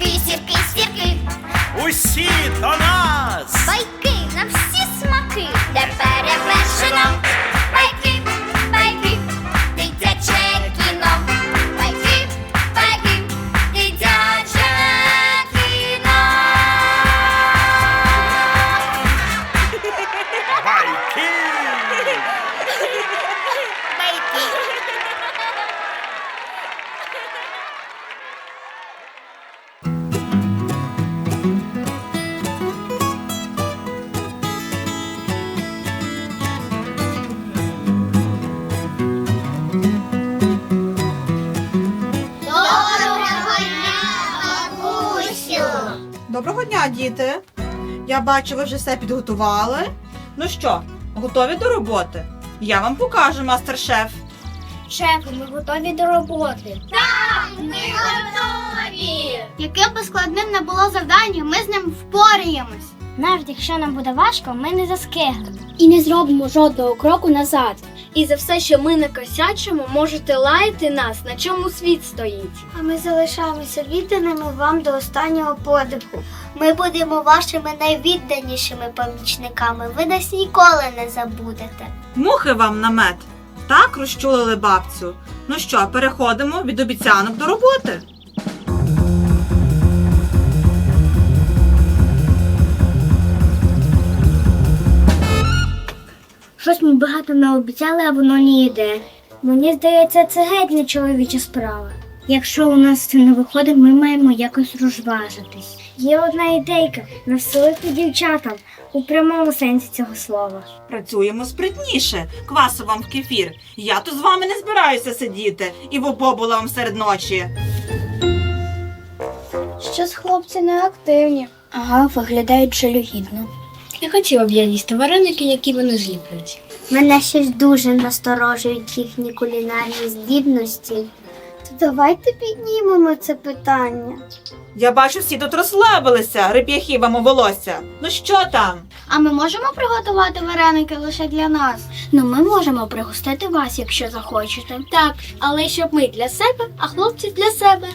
сірки, сірки, сірки. Усі до нас. Байки на всі смаки. Де перевершено. Байки, байки, дитяче кіно. Байки, байки, дитяче кіно. Vai que! Доброго дня, діти. Я бачу, ви вже все підготували. Ну що, готові до роботи? Я вам покажу, мастер-шеф. Шефу, ми готові до роботи. Ми готові! Яке б складним не було завдання, ми з ним впораємось. Навіть якщо нам буде важко, ми не заскиглимо. І не зробимо жодного кроку назад. І за все, що ми накосячимо, можете лаяти нас, на чому світ стоїть. А ми залишаємося відданими вам до останнього подиху. Ми будемо вашими найвідданішими помічниками. Ви нас ніколи не забудете. Мухи вам на мед. Так розчулили бабцю. Ну що, переходимо від обіцянок до роботи. Щось ми багато не обіцяли, а воно не йде. Мені здається, це геть не чоловіча справа. Якщо у нас це не виходить, ми маємо якось розважитись. Є одна ідейка населити дівчатам у прямому сенсі цього слова. Працюємо спритніше. Квасу вам в кефір. Я тут з вами не збираюся сидіти і в обобула вам серед ночі. Щось хлопці не активні. Ага, виглядають жалюгідно. Я хотіла б я їсти вареники, які вони зліплять. Мене щось дуже насторожують їхні кулінарні здібності. То давайте піднімемо це питання. Я бачу, всі тут розслабилися, реп'яхи вам у волосся. Ну що там? А ми можемо приготувати вареники лише для нас? Ну, ми можемо пригостити вас, якщо захочете. Так, але щоб ми для себе, а хлопці для себе.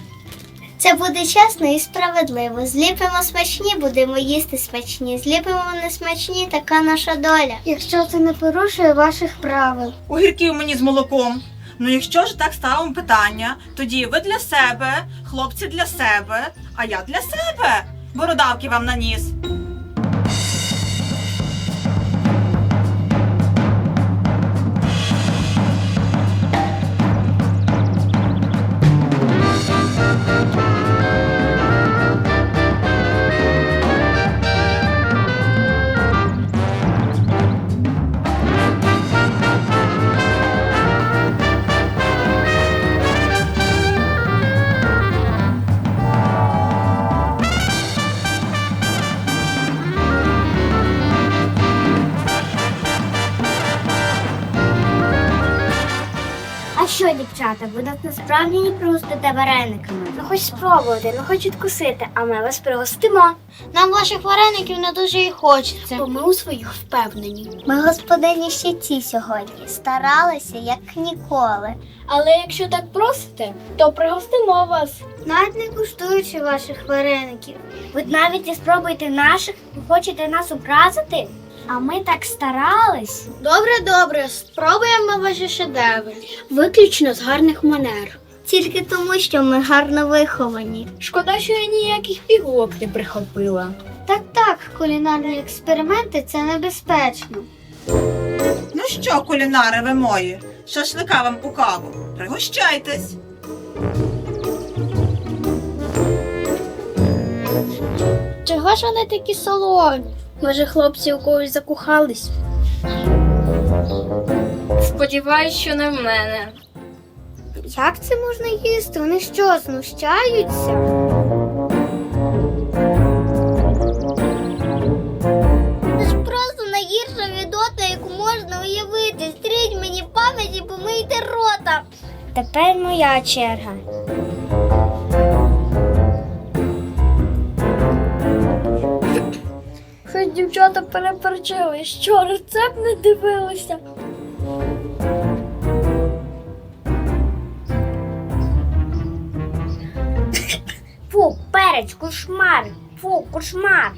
Це буде чесно і справедливо. Зліпимо смачні, будемо їсти смачні. Зліпимо несмачні, така наша доля. Якщо це не порушує ваших правил. Огірків мені з молоком. Ну, якщо ж так ставимо питання, тоді ви для себе, хлопці для себе, а я для себе. Бородавки вам наніс. А що, дівчата, ви нас насправді не пригостите варениками? Ну хоч спробуйте, ну хоч відкусити, а ми вас пригостимо. Нам ваших вареників не дуже і хочеться. Бо ми у своїх впевнені. Ми господині ще ті сьогодні. Старалися, як ніколи. Але якщо так просите, то пригостимо вас. Навіть не куштуючи ваших вареників. Ви навіть і спробуйте наших, ви хочете нас образити? А ми так старались. Добре, добре, спробуємо ваші шедеври. Виключно з гарних манер. Тільки тому, що ми гарно виховані. Шкода, що я ніяких пігулок не прихопила. Так, так, кулінарні експерименти це небезпечно. Ну що, кулінари ви мої, шашлика вам у каву. Пригощайтесь. Чого ж вони такі солоні? Може, хлопці у когось закохались? Сподіваюсь, що не в мене. Як це можна їсти? Вони що, знущаються? Це ж просто найгірша відота, яку можна уявити. Стріть мені в пам'яті, помийте рота. Тепер моя черга. Дівчата переперчили, що рецепт не дивилися. Фу, перець, кошмар. Фу, кошмар.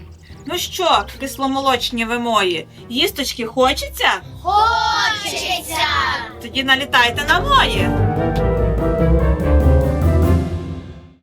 Ну що, кисломолочні ви мої, їсточки хочеться? Хочеться! Тоді налітайте на мої.